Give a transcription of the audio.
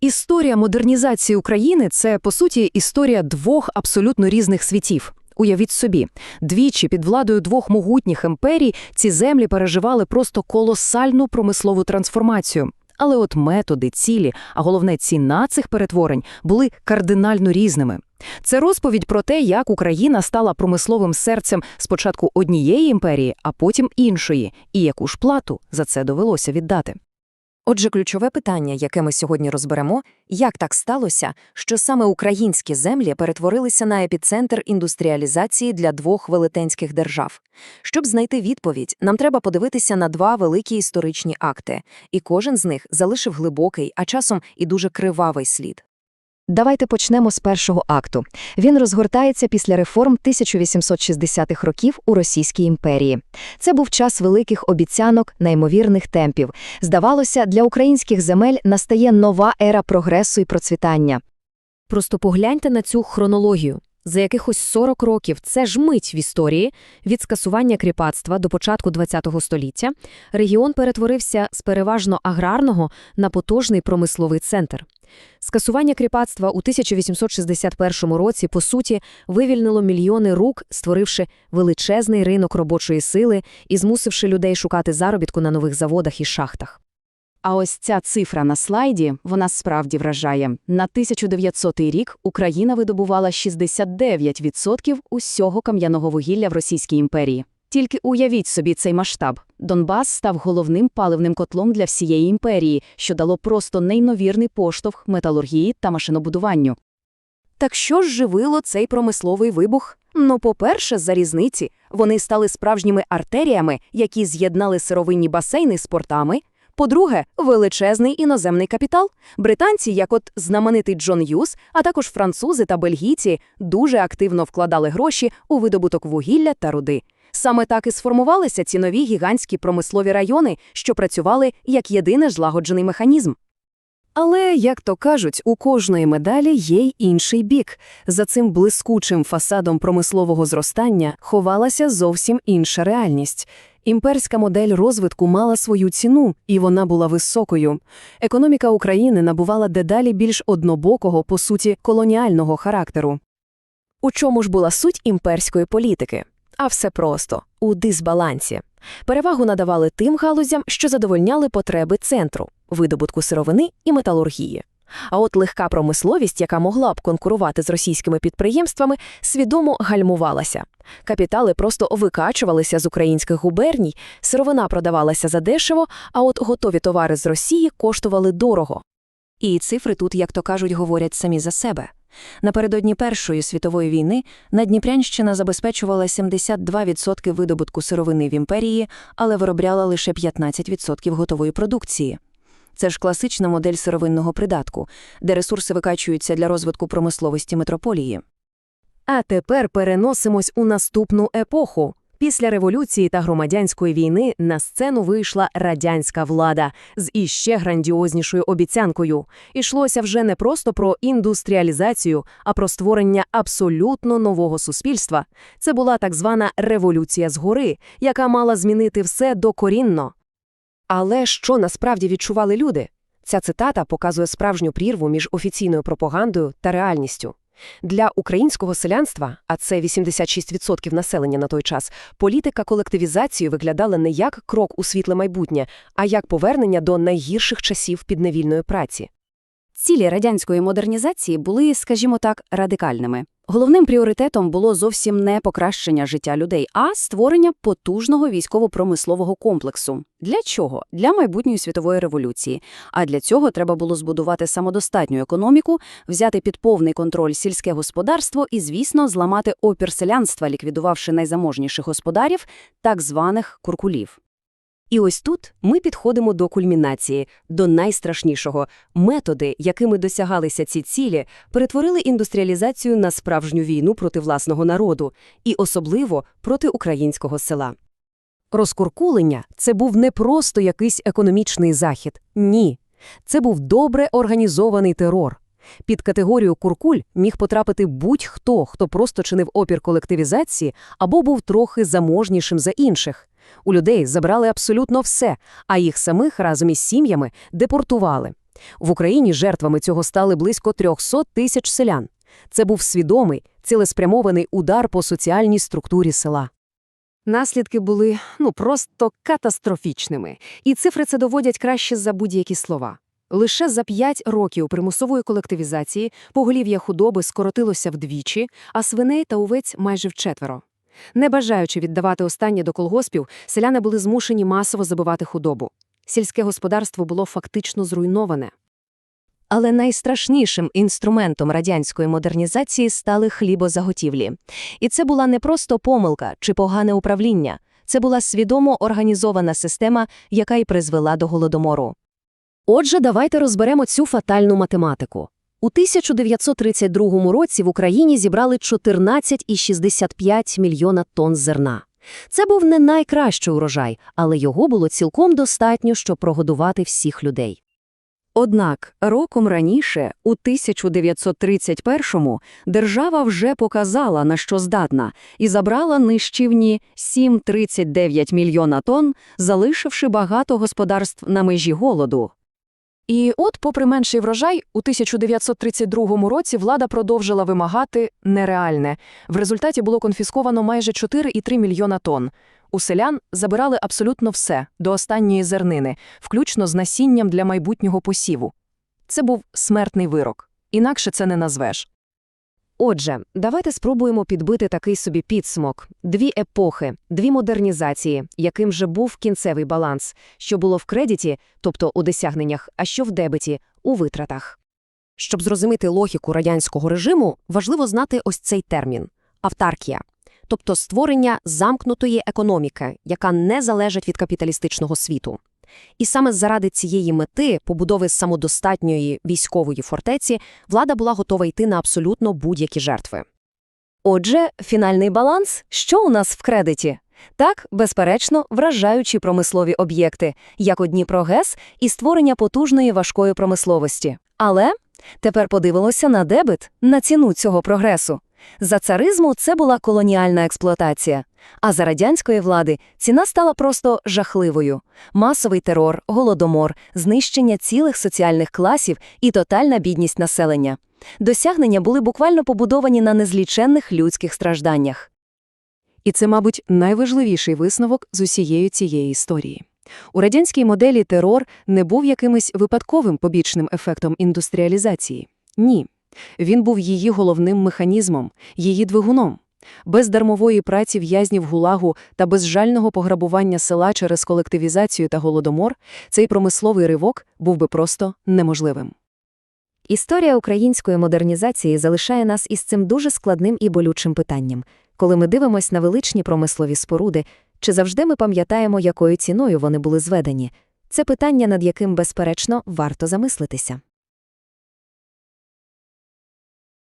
Історія модернізації України це, по суті, історія двох абсолютно різних світів. Уявіть собі, двічі під владою двох могутніх імперій ці землі переживали просто колосальну промислову трансформацію. Але от методи, цілі, а головне ціна цих перетворень були кардинально різними. Це розповідь про те, як Україна стала промисловим серцем спочатку однієї імперії, а потім іншої, і яку ж плату за це довелося віддати. Отже, ключове питання, яке ми сьогодні розберемо, як так сталося, що саме українські землі перетворилися на епіцентр індустріалізації для двох велетенських держав. Щоб знайти відповідь, нам треба подивитися на два великі історичні акти, і кожен з них залишив глибокий, а часом і дуже кривавий слід. Давайте почнемо з першого акту. Він розгортається після реформ 1860-х років у Російській імперії. Це був час великих обіцянок, неймовірних темпів. Здавалося, для українських земель настає нова ера прогресу і процвітання. Просто погляньте на цю хронологію. За якихось 40 років це ж мить в історії, від скасування кріпацтва до початку ХХ століття, регіон перетворився з переважно аграрного на потужний промисловий центр. Скасування кріпацтва у 1861 році, по суті, вивільнило мільйони рук, створивши величезний ринок робочої сили і змусивши людей шукати заробітку на нових заводах і шахтах. А ось ця цифра на слайді, вона справді вражає. На 1900 рік Україна видобувала 69% усього кам'яного вугілля в Російській імперії. Тільки уявіть собі цей масштаб. Донбас став головним паливним котлом для всієї імперії, що дало просто неймовірний поштовх металургії та машинобудуванню. Так що ж живило цей промисловий вибух? Ну, по-перше, за різниці. Вони стали справжніми артеріями, які з'єднали сировинні басейни з портами. По-друге, величезний іноземний капітал. Британці, як от знаменитий Джон Юс, а також французи та бельгійці, дуже активно вкладали гроші у видобуток вугілля та руди. Саме так і сформувалися ці нові гігантські промислові райони, що працювали як єдиний злагоджений механізм. Але, як то кажуть, у кожної медалі є й інший бік. За цим блискучим фасадом промислового зростання ховалася зовсім інша реальність. Імперська модель розвитку мала свою ціну, і вона була високою. Економіка України набувала дедалі більш однобокого, по суті, колоніального характеру. У чому ж була суть імперської політики? А все просто у дисбалансі. Перевагу надавали тим галузям, що задовольняли потреби центру видобутку сировини і металургії. А от легка промисловість, яка могла б конкурувати з російськими підприємствами, свідомо гальмувалася. Капітали просто викачувалися з українських губерній, сировина продавалася задешево, а от готові товари з Росії коштували дорого. І цифри тут, як то кажуть, говорять самі за себе. Напередодні Першої світової війни Надніпрянщина забезпечувала 72% видобутку сировини в імперії, але виробляла лише 15% готової продукції. Це ж класична модель сировинного придатку, де ресурси викачуються для розвитку промисловості метрополії. А тепер переносимось у наступну епоху. Після революції та громадянської війни на сцену вийшла радянська влада з іще грандіознішою обіцянкою. Ішлося вже не просто про індустріалізацію, а про створення абсолютно нового суспільства. Це була так звана революція згори, яка мала змінити все докорінно. Але що насправді відчували люди? Ця цитата показує справжню прірву між офіційною пропагандою та реальністю. Для українського селянства, а це 86% населення на той час, політика колективізації виглядала не як крок у світле майбутнє, а як повернення до найгірших часів підневільної праці. Цілі радянської модернізації були, скажімо так, радикальними. Головним пріоритетом було зовсім не покращення життя людей, а створення потужного військово-промислового комплексу. Для чого? Для майбутньої світової революції. А для цього треба було збудувати самодостатню економіку, взяти під повний контроль сільське господарство і, звісно, зламати опір селянства, ліквідувавши найзаможніших господарів, так званих куркулів. І ось тут ми підходимо до кульмінації, до найстрашнішого. Методи, якими досягалися ці цілі, перетворили індустріалізацію на справжню війну проти власного народу, і особливо проти українського села. Розкуркулення – це був не просто якийсь економічний захід. Ні. Це був добре організований терор. Під категорію куркуль міг потрапити будь-хто, хто просто чинив опір колективізації або був трохи заможнішим за інших. У людей забрали абсолютно все, а їх самих разом із сім'ями депортували. В Україні жертвами цього стали близько 300 тисяч селян. Це був свідомий, цілеспрямований удар по соціальній структурі села. Наслідки були ну просто катастрофічними, і цифри це доводять краще за будь-які слова. Лише за п'ять років примусової колективізації поголів'я худоби скоротилося вдвічі, а свиней та овець майже вчетверо. Не бажаючи віддавати останнє до колгоспів, селяни були змушені масово забивати худобу. Сільське господарство було фактично зруйноване. Але найстрашнішим інструментом радянської модернізації стали хлібозаготівлі. І це була не просто помилка чи погане управління, це була свідомо організована система, яка й призвела до голодомору. Отже, давайте розберемо цю фатальну математику. У 1932 році в Україні зібрали 14,65 мільйона тонн зерна. Це був не найкращий урожай, але його було цілком достатньо, щоб прогодувати всіх людей. Однак роком раніше, у 1931-му, держава вже показала, на що здатна, і забрала нищівні 7,39 мільйона тонн, залишивши багато господарств на межі голоду. І от, попри менший врожай, у 1932 році влада продовжила вимагати нереальне. В результаті було конфісковано майже 4,3 мільйона тонн. У селян забирали абсолютно все, до останньої зернини, включно з насінням для майбутнього посіву. Це був смертний вирок. Інакше це не назвеш. Отже, давайте спробуємо підбити такий собі підсумок. Дві епохи, дві модернізації, яким же був кінцевий баланс, що було в кредиті, тобто у досягненнях, а що в дебеті, у витратах. Щоб зрозуміти логіку радянського режиму, важливо знати ось цей термін – автаркія, тобто створення замкнутої економіки, яка не залежить від капіталістичного світу. І саме заради цієї мети, побудови самодостатньої військової фортеці, влада була готова йти на абсолютно будь-які жертви. Отже, фінальний баланс – що у нас в кредиті? Так, безперечно, вражаючі промислові об'єкти, як у Дніпрогес і створення потужної важкої промисловості. Але тепер подивилося на дебет, на ціну цього прогресу. За царизму це була колоніальна експлуатація, а за радянської влади ціна стала просто жахливою. Масовий терор, голодомор, знищення цілих соціальних класів і тотальна бідність населення. Досягнення були буквально побудовані на незліченних людських стражданнях. І це, мабуть, найважливіший висновок з усієї цієї історії. У радянській моделі терор не був якимось випадковим побічним ефектом індустріалізації. Ні. Він був її головним механізмом, її двигуном. Без дармової праці в'язнів гулагу та безжального пограбування села через колективізацію та голодомор цей промисловий ривок був би просто неможливим. Історія української модернізації залишає нас із цим дуже складним і болючим питанням. Коли ми дивимося на величні промислові споруди, чи завжди ми пам'ятаємо, якою ціною вони були зведені? Це питання, над яким, безперечно, варто замислитися.